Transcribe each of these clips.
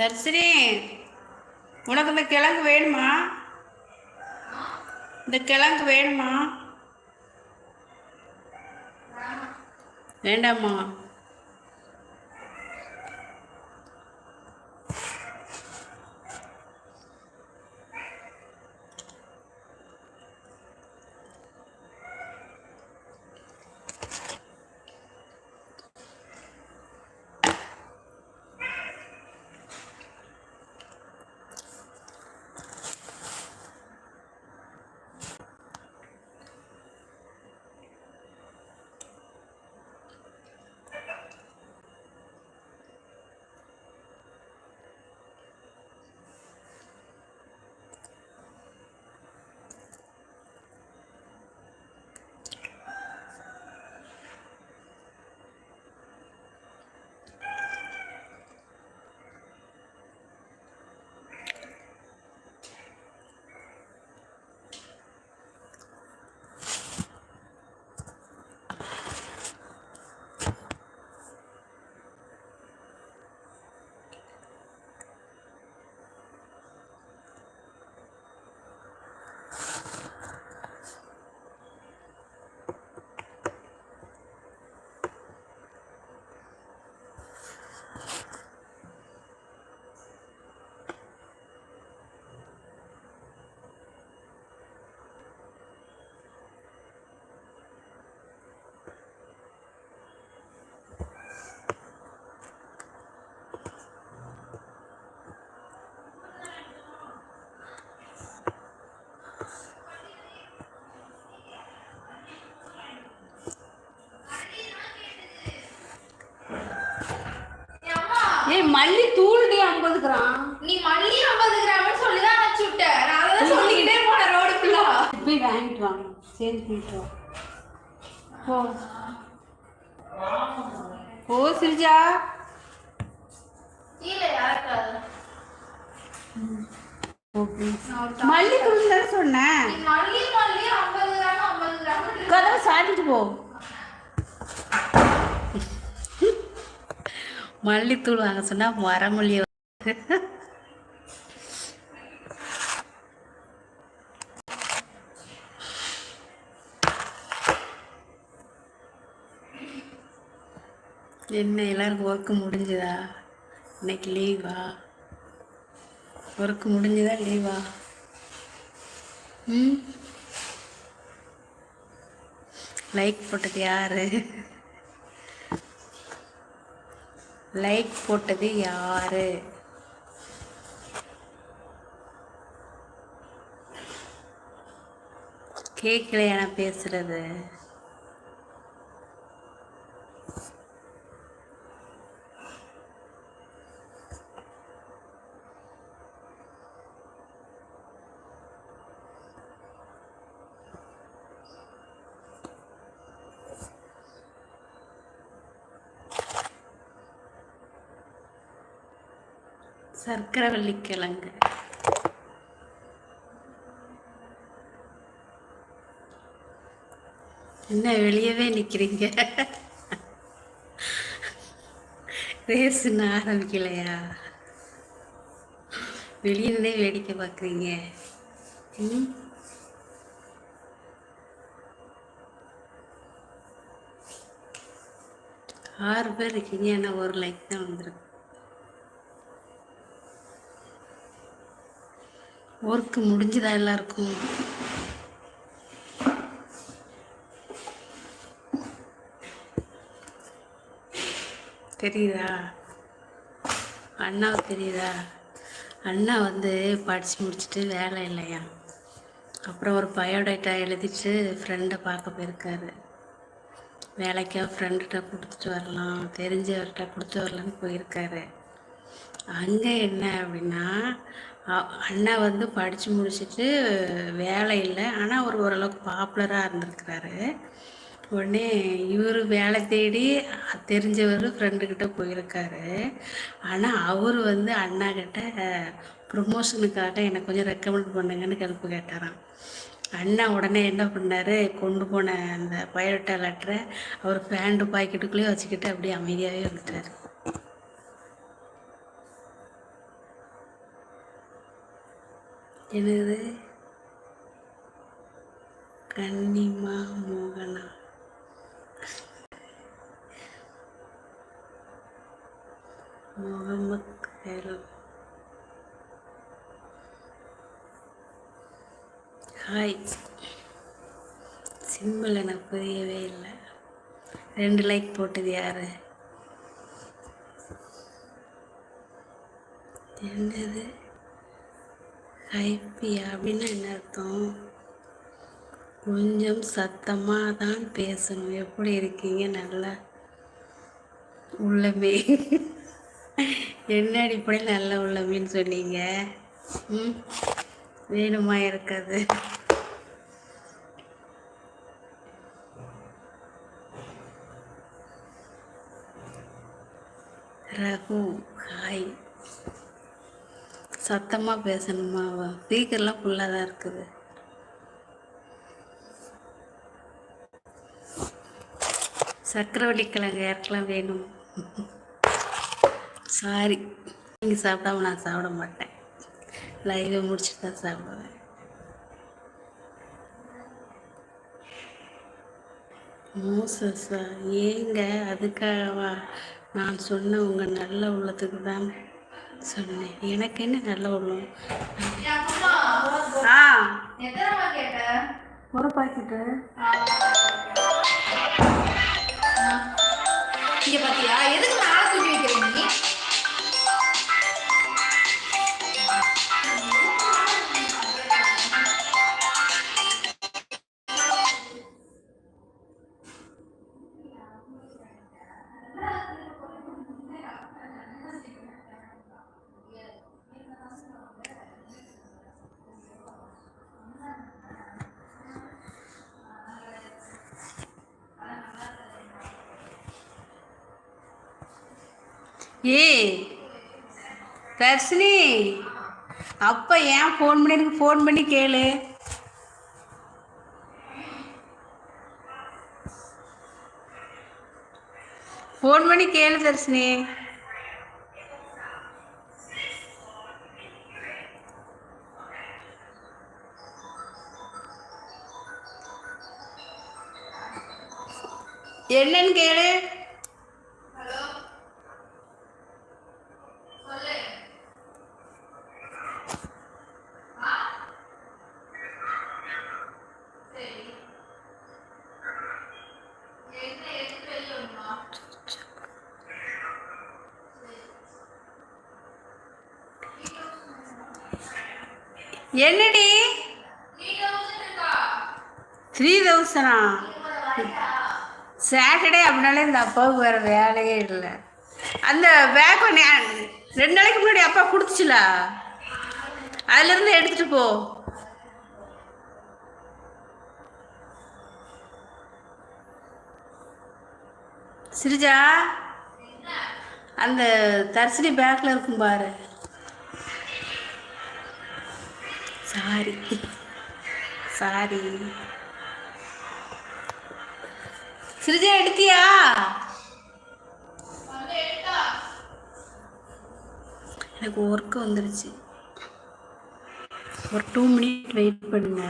தர்சினி உனக்கு இந்த கிழங்கு வேணுமா? இந்த கிழங்கு வேணுமா? வேண்டாமா போய் வாங்கிட்டு வாங்க. சேர்ந்து போயிட்டு வா போ. போ சிரிஜா. மல்லி தானே சொன்னேன் கதவை சாட்டிட்டு போ. மல்லித்தூள் வாங்க சொன்னா மரமொழிய என்ன எல்லாருக்கும் ஒர்க்கு முடிஞ்சுதா? இன்னைக்கு லீவா ஒர்க்கு முடிஞ்சுதா லீவா ம்? லைக் போட்டது யாரு? லைக் போட்டது யாரு? கேட்கலையா நான் பேசுறது? சர்க்கரை கிழங்கு. என்ன வெளியவே நிக்கிறீங்க? ரேஸ்ன்னு ஆரம்பிக்கலையா? வெளியே வேடிக்கை பார்க்குறீங்க. ம். ஆறு பேர் இருக்கீங்க ஏன்னா ஒரு லைக் தான் வந்துருக்கு. ஒர்க்கு முடிஞ்சுதா எல்லாருக்கும்? தெரியுதா? அண்ணாவுக்கு தெரியுதா? அண்ணா வந்து படித்து முடிச்சுட்டு வேலை இல்லையா? அப்புறம் ஒரு பயோடேட்டா எழுதிட்டு ஃப்ரெண்டை பார்க்க போயிருக்காரு. வேலைக்கா ஃப்ரெண்டுகிட்ட கொடுத்துட்டு வரலாம் தெரிஞ்சவர்கிட்ட கொடுத்து வரலான்னு போயிருக்காரு. அங்கே என்ன அப்படின்னா அண்ணா வந்து படித்து முடிச்சுட்டு வேலை இல்லை. ஆனால் அவர் ஓரளவுக்கு பாப்புலராக இருந்திருக்கிறாரு. உடனே இவர் வேலை தேடி தெரிஞ்சவர் ஃப்ரெண்டுக்கிட்ட போயிருக்காரு. ஆனால் அவர் வந்து அண்ணா கிட்ட ப்ரொமோஷனுக்காக எனக்கு கொஞ்சம் ரெக்கமெண்ட் பண்ணுங்கன்னு ஹெல்ப் கேட்டாராம். அண்ணா உடனே என்ன பண்ணாரு கொண்டு போன அந்த பயோட்டா லெட்டரை அவர் பேண்ட் பாக்கெட்டுக்குள்ளேயே வச்சுக்கிட்டு அப்படியே அமைதியாகவே வந்துட்டார் எனது கன்னிமா மோகனா. முகமது பேரு ஹாய். சிம்பிள் எனக்கு புரியவே இல்லை. ரெண்டு லைக் போட்டது யாரு? என்னது? ஹைப்பியா அப்படின்னு என்ன அர்த்தம்? கொஞ்சம் சத்தமாக தான் பேசணும். எப்படி இருக்கீங்க? நல்லா உள்ளமே. என்ன அடிப்படையில் நல்ல உள்ளமேன்னு சொன்னீங்க. ம் வேணுமா இருக்காது ரகு ஹாய் சத்தமாக பேசணுமா? ஸ்பீக்கர்லாம் ஃபுல்லாக தான் இருக்குது. சக்கரவள்ளி கிழங்கு யாருக்கெல்லாம் வேணும். சாரி நீங்கள் சாப்பிடாம நான் சாப்பிட மாட்டேன். லைவை முடிச்சுட்டு தான் சாப்பிடுவேன். மோசஸா ஏங்க அதுக்காகவா? நான் சொன்ன உங்கள் நல்ல உள்ளத்துக்கு தான் சொன்னேன் எனக்கு என்ன நல்ல உள்ளம்? ஆ. ஒரு பாக்கெட்டு ஏ தர்ஷினி அப்போ ஏன் ஃபோன் பண்ணி எனக்கு ஃபோன் பண்ணி கேளு. ஃபோன் பண்ணி கேளு தர்ஷினி. என்னன்னு கேளு ஹலோ சொல்லு ஆ சரி என்ன எடுத்து வெளிய வரணுமா என்னடி? த்ரீ தௌசண்டா சாட்டர்டே அப்படின்னாலே இந்த அப்பாவுக்கு வேறு வேலையே இல்லை. அந்த பேக் ரெண்டு நாளைக்கு முன்னாடி அப்பா கொடுத்துச்சுல? அதுலேருந்து எடுத்துகிட்டு போ. சிரிஜா அந்த தர்சினி பேக்கில் இருக்கும் பாரு. சாரி. சாரி. சிரிஜா எடுத்தியா? எனக்கு ஒர்க்கு வந்துருச்சு. ஒரு டூ மினிட் வெயிட் பண்ணுங்க.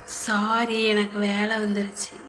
சாரி எனக்கு வேலை வந்துருச்சு.